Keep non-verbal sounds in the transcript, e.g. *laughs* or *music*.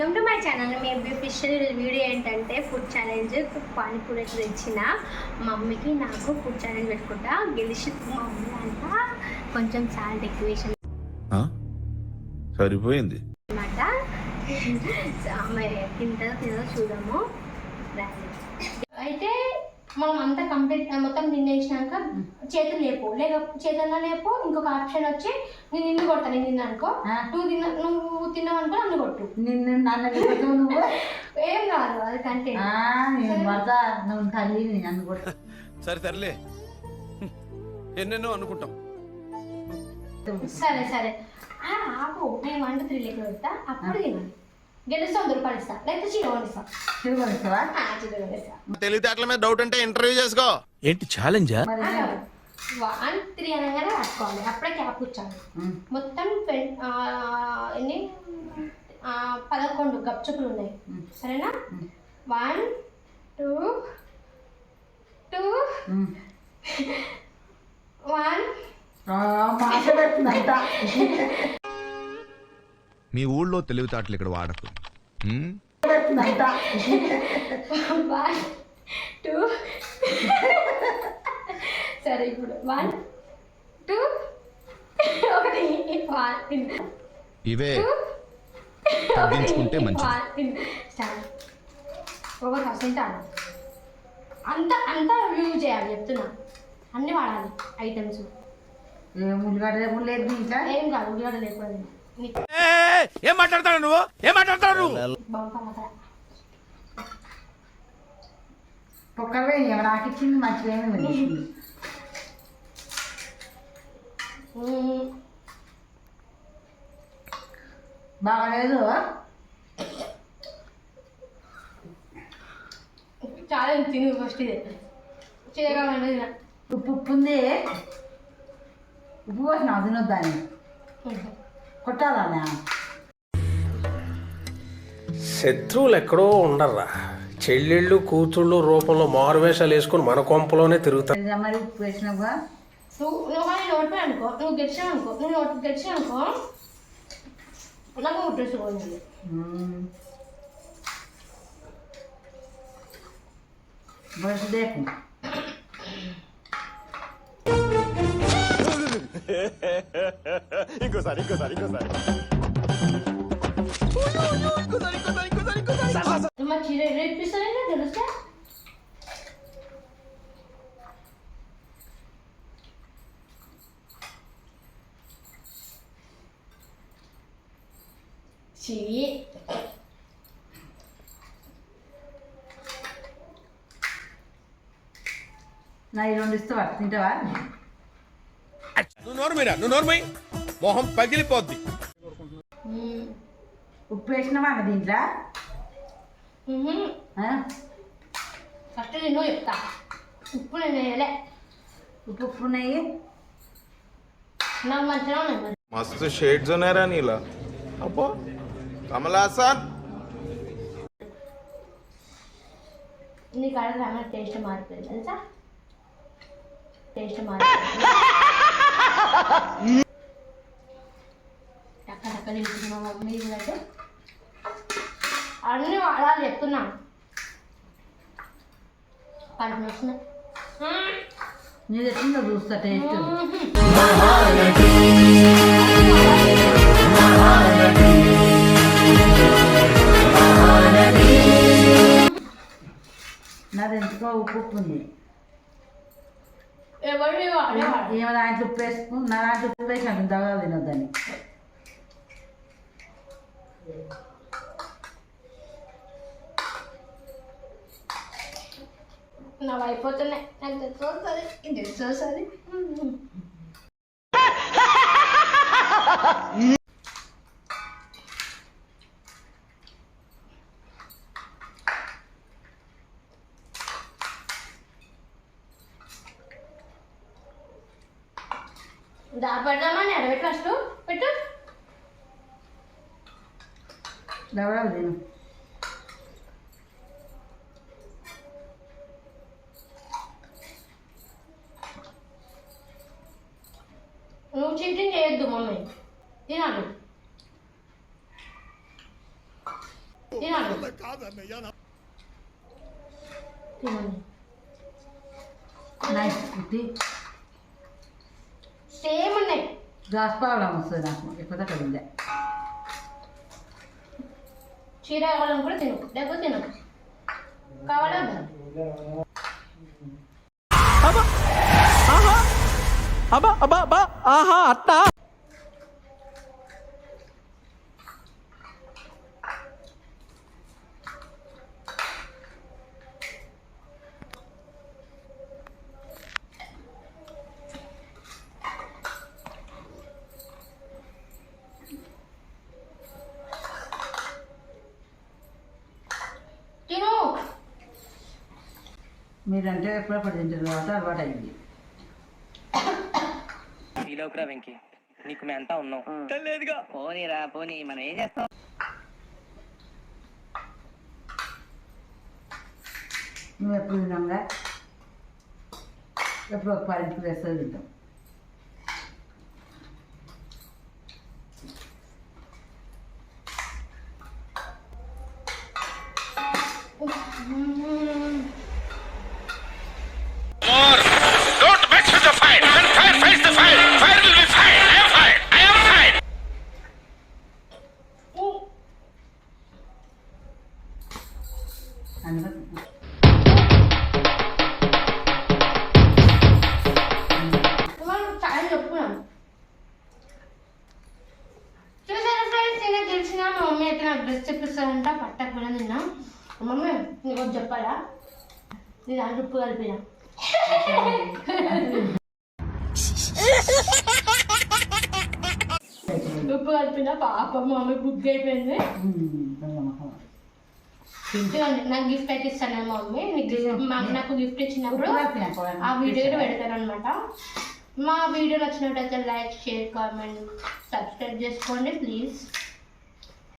Welcome to my channel. మేము ఫిషల్ video ఏంటంటే ఫుడ్ ఛాలెంజ్ పానీపూరి తెచ్చిన మమ్మీకి నాకు ఫుడ్ ఛాలెంజ్ పెట్టుకుంటా. గెలిచి మా మమ్మీ అంట కొంచెం సాల్ట్ వేసాను ఆ? సరిపోయింది. అనమాట తింటుందో తినదో చూద్దాము. అయితే మనం అంతా కంప్లీట్ మొత్తం తినేసినాక చేతులు లేపు. లేక చేతుల్లో లేపు ఇంకొక ఆప్షన్ వచ్చి నేను నిన్ను కొడతాను నేను తిన్నా అనుకో. నువ్వు తిన్న నువ్వు తిన్నావు అనుకో నన్ను కొట్టు. నిన్ను నన్ను నువ్వు? *laughs* ఏం కాదు అది కంటెంట్ వరద నువ్వు తల్లిని నన్ను కూడా సరే తరలే ఎన్నెన్నో అనుకుంటాం. సరే సరే. ఆ, ఆగు. నేను వన్ టూ త్రీ లెక్క పెడతా. అప్పుడు తినండి గెలిస్తే ఇస్తా లేకపోతే చీర చీర తెలివితేటల మీద డౌట్ అంటే ఇంటర్వ్యూ చేసుకో. ఏంటి ఛాలెంజా వన్ త్రీ అనగానే పట్టుకోవాలి అప్పుడే క్యాప్ కూర్చోాలి ఉమ్, మొత్తం ఎన్ని? పదకొండు గప్చుపులు ఉన్నాయి. సరేనా? One two two. వన్ మీ ఊళ్ళో తెలివితేటలు ఇక్కడ వాడకు. వన్ టూ సరే ఇప్పుడు వన్ టూ ఒకటి వన్ ఇవే తగ్గించుకుంటే మంచిది. స్టార్ట్ ఒక పర్సెంట్ ఆడు అంత అంతా యూజ్ చేయాలి చెప్తున్నా. అన్నీ వాడాలి ఐటమ్స్ ఏ ముళ్ళగడ్డ ముళ్ళేది ఇంట్లో ఏం కాదు ఉల్లిగడ్డ. నీకు ఏం మాట్లాడతాడు నువ్వు? ఏం మాట్లాడతాడు నువ్వు? మంచిగా ఏమి ఇచ్చింది మ్మ్. బాగలేదు చాలా తిను ఫస్ట్ ఇది. చేయగలండి ఉప్పు ఉప్పు ఉంది. ఉప్పు పోసిన తినొద్దాన్ని శత్రువులు ఎక్కడో ఉండర్రా. చెల్లెళ్ళు కూతుళ్ళు రూపంలో మారువేషాలు వేసుకొని మన కొంపలోనే తిరుగుతారు మరి ఉప్పు వేసినావుగా నువ్వు నువ్వు కానీ నోటిపోయి అనుకో. నువ్వు గెలిచావు అనుకో. నువ్వు నోటి గెలిచావు అనుకో. నాకు ముట్టేసి పోయింది ఉమ్. బస్ దేకు మా చీర రేపిస్తానే తెలుస్తా చీ నా ఈ రెండు ఇస్తావా తింటావా నువ్వు నోరు మీరా నువ్వు నోరు మై మొహం పగిలిపోద్ది. మ్మ్. ఉప్పు వేసినావా అన్న దీంట్లో? మ్మ్. ఆ? ఫస్ట్ నేను చెప్తా. ఉప్పు నేను వేయలే. ఉప్పు ఉప్పు ఉన్నాయి. నాకు మంచిగా ఉన్నాయి. మరి మస్తు షేడ్స్ ఉన్నారా నీలా. అబ్బో కమలాసన్ నీ కాడ రామ టేస్ట్ మారిపోయింది తెలుసా? టేస్ట్ మారిపోయింది. టక్క తింటున్నా మమ్మీ కూడా అన్నీ అలా చెప్తున్నా. కడుపు వస్తున్నాయి నీది చూస్తా టేస్ట్. నాది ఎందుకో ఉప్పు ఉంది. ఏమో దాంట్లో ఉప్పు వేసుకు నా దాంట్లో ఉప్పు వేసినాను దగా తినొద్దని నాకు అయిపోతున్నాయి నాకు తెలుసు వస్తుంది ఇది తెలుసు వస్తుంది దా పెడదామని అడగట్టు ఫస్ట్ పెట్టు. దగా తిను నువ్వు చీటింగ్ చేయొద్దు మమ్మీ. తినాలి. తినాలి. కుట్టి సేమ్ ప్రాబ్లం వస్తుంది నాకు ఎక్కువ తక్కువ ఉందే చీర కావాలని కూడా తిను లేకపోతే తినకు కావాలా వద్దా? తిను మీరంటే ఎప్పుడప్పుడు తింటారు కాబట్టి అలవాటు అయింది. ఫీల్ అవుకురా వెంకీ నీకు మేము అంతా ఉన్నాం? లేదుగా పోనీరా పోనీ మనం ఏం చేస్తాం? మేము ఎప్పుడు తిన్నాంగా ఎప్పుడు ఒక పది వేస్తుంది తింటాం. నీకు చెప్పాలా నీ దాంట్లో ఉప్పు కలిపిన ఉప్పు కలిపిన పాప మమ్మీ బుక్ అయిపోయింది నాకు గిఫ్ట్ అయితే ఇస్తాను మమ్మీ నీకు గిఫ్ట్ ఇచ్చినప్పుడు ఆ వీడియో కూడా పెడతాను అనమాట మా వీడియో నచ్చినట్టయితే లైక్ షేర్ కామెంట్ సబ్స్క్రైబ్ చేసుకోండి ప్లీజ్